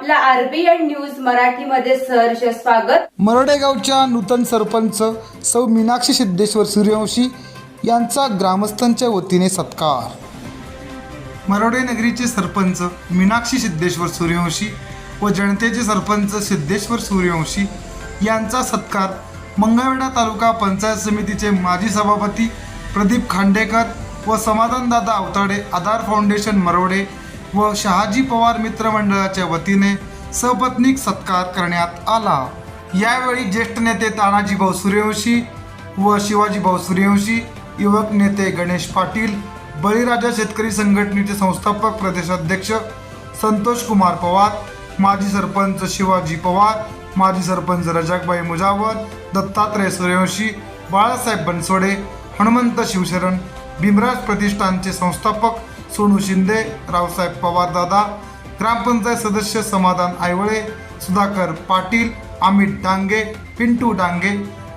नमस्कार RBN news मराठीमध्ये सहर्ष स्वागत. मरडेगावच्या नूतन सरपंच सौ मीनाक्षी सिद्धेश्वर सूर्यवंशी यांचा ग्रामस्थांच्या वतीने सत्कार. मरोडे नगरीचे सरपंच मीनाक्षी सिद्धेश्वर सूर्यवंशी व जनतेचे सरपंच सिद्धेश्वर सूर्यवंशी यांचा सत्कार मंगळवेढा तालुका पंचायत समितीचे माजी सभापती प्रदीप खांडेकर व समाधानदादा अवताडे आधार फाउंडेशन मरोडे व शहाजी पवार मित्रमंडळाच्या वतीने सपत्नीक सत्कार करण्यात आला. यावेळी ज्येष्ठ नेते तानाजी भाऊ सूर्यवंशी व शिवाजी भाऊ सूर्यवंशी युवक नेते गणेश पाटील बळीराजा शेतकरी संघटनेचे संस्थापक प्रदेशाध्यक्ष संतोष कुमार पवार माजी सरपंच शिवाजी पवार माजी सरपंच रजाकबाई मुजावर दत्तात्रय सूर्यवंशी बाळासाहेब बनसोडे हनुमंत शिवशरण भीमराज प्रतिष्ठानचे संस्थापक सोनू शिंदे रावसाहेब पवारदादा ग्रामपंचायत सदस्य समाधान आयवळे सुधाकर पाटील अमित डांगे पिंटू डांगे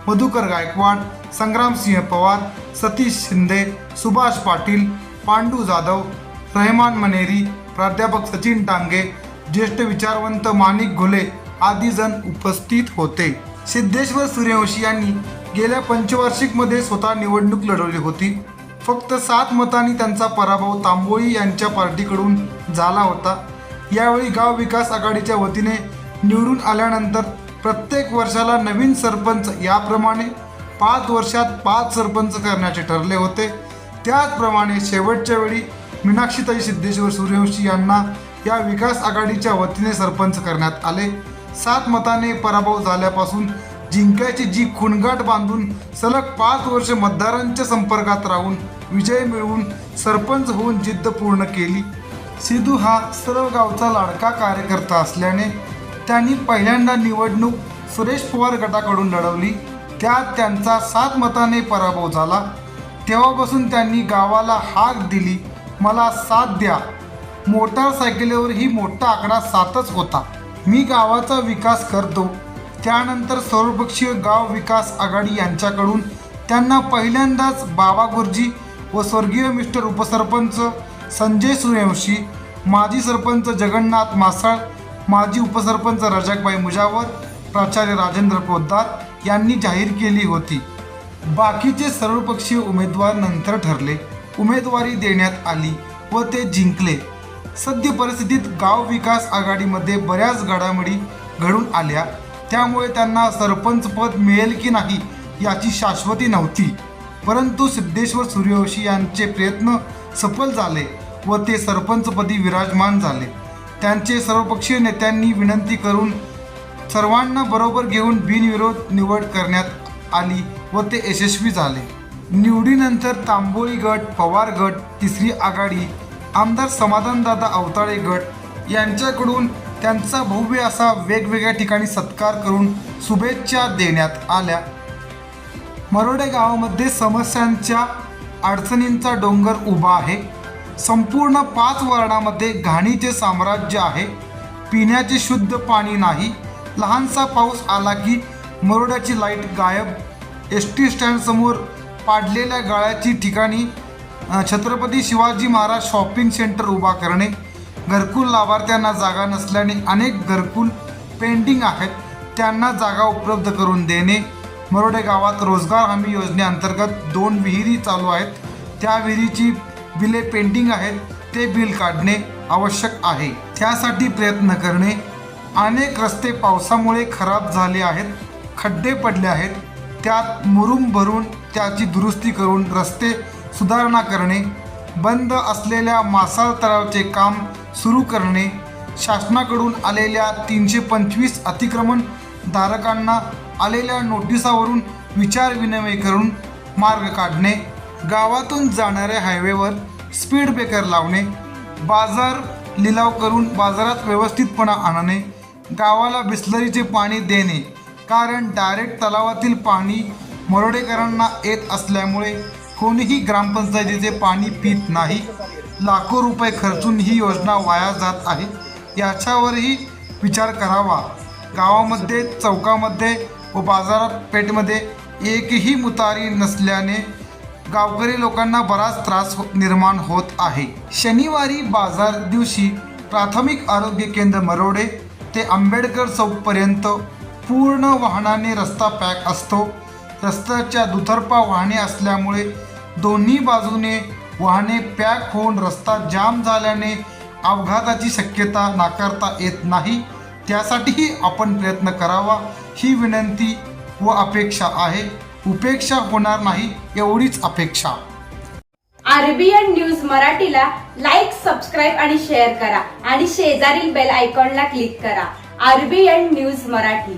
मधुकर गायकवाड संग्रामसिंह पवार सतीश शिंदे सुभाष पाटील पांडू जाधव रहमान मनेरी प्राध्यापक सचिन डांगे ज्येष्ठ विचारवंत माणिक घुले आदी जण उपस्थित होते. सिद्धेश्वर सूर्यवंशी यांनी गेल्या पंचवार्षिकमध्ये स्वतः निवडणूक लढवली होती. फक्त सात मतांनी त्यांचा पराभव तांबोळी यांच्या पार्टीकडून झाला होता. यावेळी गाव विकास आघाडीच्या वतीने निवडून आल्यानंतर प्रत्येक वर्षाला नवीन सरपंच याप्रमाणे पाच वर्षात पाच सरपंच करण्याचे ठरले होते. त्याचप्रमाणे शेवटच्या वेळी मीनाक्षीताई सिद्धेश्वर सूर्यवंशी यांना या विकास आघाडीच्या वतीने सरपंच करण्यात आले. सात मताने पराभव झाल्यापासून जिंकायची जी खुणगाठ बांधून सलग पाच वर्ष मतदारांच्या संपर्कात राहून विजय मिळवून सरपंच होऊन जिद्द पूर्ण केली. सिद्धू हा सर्व गावचा लाडका कार्यकर्ता असल्याने त्यांनी पहिल्यांदा निवडणूक सुरेश पवार गटाकडून लढवली. त्यात त्यांचा सात मताने पराभव झाला. तेव्हापासून त्यांनी गावाला हाक दिली. मला साथ द्या. मोटारसायकलीवर ही मोठा आकडा सातच होता. मी गावाचा विकास करतो. त्यानंतर सर्वपक्षीय गाव विकास आघाडी यांच्याकडून त्यांना पहिल्यांदाच बाबा गुरुजी व स्वर्गीय मिस्टर उपसरपंच संजय सूर्यवंशी माजी सरपंच जगन्नाथ मासाळ माजी उपसरपंच रजाकबाई मुजावर प्राचार्य राजेंद्र पोद्दार यांनी जाहीर केली होती. बाकीचे सर्वपक्षीय उमेदवार नंतर ठरले. उमेदवारी देण्यात आली व ते जिंकले. सद्य परिस्थितीत गाव विकास आघाडीमध्ये बऱ्याच घडामोडी घडून आल्या. त्यामुळे त्यांना सरपंच पद मिळेल की नाही याची शाश्वती नव्हती. परंतु सिद्धेश्वर सूर्यवंशी यांचे प्रयत्न सफल झाले व ते सरपंचपदी विराजमान झाले. त्यांचे सर्वपक्षीय नेत्यांनी विनंती करून सर्वांना बरोबर घेऊन बिनविरोध निवड करण्यात आली व ते यशस्वी झाले. निवडीनंतर तांबोळी गट पवार गट तिसरी आघाडी आमदार समाधानदादा अवताळे गट यांच्याकडून त्यांचा भव्य असा वेगवेगळ्या ठिकाणी सत्कार करून शुभेच्छा देण्यात आल्या. मरोडे गावामध्ये समस्यांच्या अडचणींचा डोंगर उभा आहे. संपूर्ण पाच वर्णामध्ये घाणीचे साम्राज्य आहे. पिण्याचे शुद्ध पाणी नाही. लहानसा पाऊस आला की मरोड्याची लाइट गायब. एस टी स्टँडसमोर पाडलेल्या गाळ्याची ठिकाणी छत्रपती शिवाजी महाराज शॉपिंग सेंटर उभा करणे. घरकुल लाभार्थ्यांना जागा नसल्याने अनेक घरकुल पेंडिंग आहेत. त्यांना जागा उपलब्ध करून देणे. मरोडे गावात रोजगार हमी योजनेअंतर्गत दोन विहिरी चालू आहेत. त्या विहिरीची बिले पेंडिंग आहेत. ते बिल काढणे आवश्यक आहे. त्यासाठी प्रयत्न करणे. अनेक रस्ते पावसामुळे खराब झाले आहेत. खड्डे पडले आहेत. त्यात मुरुम भरून त्याची दुरुस्ती करून रस्ते सुधारणा करणे. बंद असलेल्या मासाळ तलावचे काम सुरू करणे. शासनाकडून आलेल्या तीनशे पंचवीस अतिक्रमण धारकांना आलेल्या नोटिसावरून विचारविनिमय करून मार्ग काढणे. गावातून जाणाऱ्या हायवेवर स्पीड ब्रेकर लावणे. बाजार लिलाव करून बाजारात व्यवस्थितपणा आणणे. गावाला बिस्लरीचे पाणी देणे. कारण डायरेक्ट तलावातील पाणी मरोडेकरांना येत असल्यामुळे कोणीही ग्रामपंचायतीचे पाणी पित नाही. लाखो रुपये खर्चून ही योजना वाया जात आहे. याच्यावरही विचार करावा. गावामध्ये चौकामध्ये व बाजारात पेठमध्ये एकही मुतारी नसल्याने गावकरी लोकांना बराच त्रास हो- निर्माण होत आहे. शनिवारी बाजार दिवशी प्राथमिक आरोग्य केंद्र मरोडे ते आंबेडकर चौकपर्यंत पूर्ण वाहनाने रस्ता पॅक असतो. रस्त्याच्या दुतर्फा वाहने असल्यामुळे दोन्ही बाजूने वाहने पॅक होऊन रस्ता जाम झाल्याने अपघाताची शक्यता नाकारता येत नाही. त्यासाठीही आपण प्रयत्न करावा ही विनंती व अपेक्षा आहे. उपेक्षा होणार नाही एवढीच अपेक्षा. आरबीएन न्यूज मराठीला लाईक सबस्क्राईब आणि शेअर करा आणि शेजारील बेल आयकॉनला क्लिक करा. RBN news Marathi.